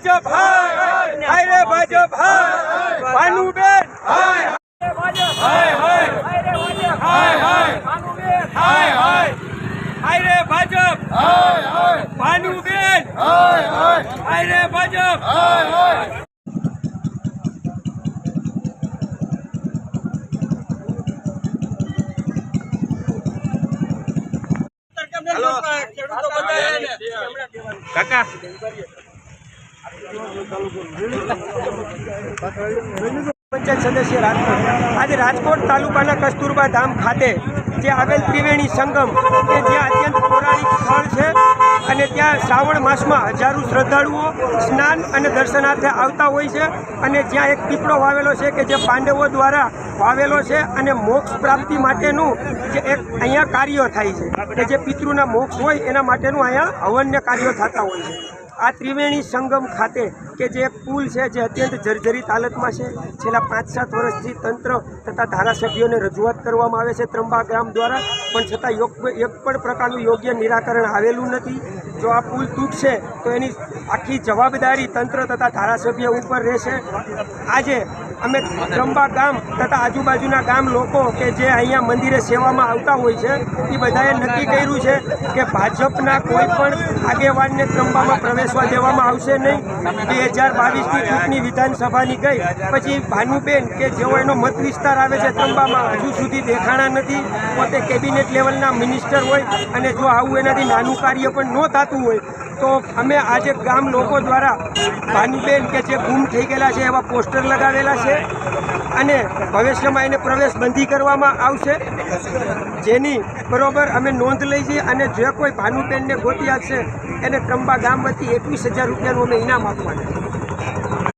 ભાજપ હાય હાય રે ભાજપ હાય ભાનુબેન હાય ભાજપ હાય હાય હાય હાય ભાનુબેન હાય હાય હાય રે ભાજપ હાય હાય ભાનુબેન હાય હાય હાય રે ભાજપ હાય હાય કાકા પંચાયત સદસ્ય રાજકોટ. આજે રાજકોટ તાલુકાના કસ્તુરબા ધામ ખાતે જે આવેલ ત્રિવેણી સંગમ કે જ્યાં અત્યંત પૌરાણિક સ્થળ છે અને ત્યાં શ્રાવણ માસમાં હજારો શ્રદ્ધાળુઓ સ્નાન અને દર્શનાર્થે આવતા હોય છે અને જ્યાં એક પીપળો વાવેલો છે કે જે પાંડવો દ્વારા વાવેલો છે અને મોક્ષ પ્રાપ્તિ માટેનું જે એક અહીંયા કાર્ય થાય છે. કે જે પિતૃના મોક્ષ હોય એના માટેનું અહીંયા હવન્ય કાર્યો થતા હોય છે. આ ત્રિવેણી સંગમ ખાતે કે જે પુલ છે, જે અત્યંત જર્જરિત હાલતમાં છે, છેલ્લા પાંચ સાત વર્ષથી તંત્ર તથા ધારાસભ્યોને રજૂઆત કરવામાં આવે છે ત્રંબા ગ્રામ દ્વારા, પણ છતાં યોગ એક પણ પ્રકારનું યોગ્ય નિરાકરણ આવેલું નથી. જો આ પુલ તૂટશે, તો એની આખી જવાબદારી તંત્ર તથા ધારાસભ્ય ઉપર રહેશે. આજે અમે ત્રંબા ગામ તથા આજુબાજુના ગામ લોકો કે જે અહીંયા મંદિરે સેવામાં આવતા હોય છે, એ બધાએ નક્કી કર્યું છે કે ભાજપના કોઈ પણ આગેવાનને ત્રંબામાં પ્રવેશવા દેવામાં આવશે નહીં. બે હજાર બાવીસની ચૂંટણી વિધાનસભાની ગઈ. પછી ભાનુબેન કે જેઓ એનો મત વિસ્તાર આવે છે ત્રંબામાં, હજુ સુધી દેખાણા નથી. પોતે કેબિનેટ લેવલના મિનિસ્ટર હોય અને જો આવું એનાથી નાનું કાર્ય પણ ન થતું હોય, તો અમે આજે ગામ લોકો દ્વારા ભાનુબેન કે જે ગુમ થઈ ગયેલા છે, એવા પોસ્ટર લગાવેલા છે. અને ભવિષ્યમાં એને પ્રવેશ બંધી કરવામાં આવશે. જેની બરોબર અમે નોંધ લઈ જઈએ અને જે કોઈ ભાનુબેનને ગોતી આપશે, એને ત્રંબા ગામ વતી એકવીસ હજાર રૂપિયાનું અમે ઇનામ આપવાના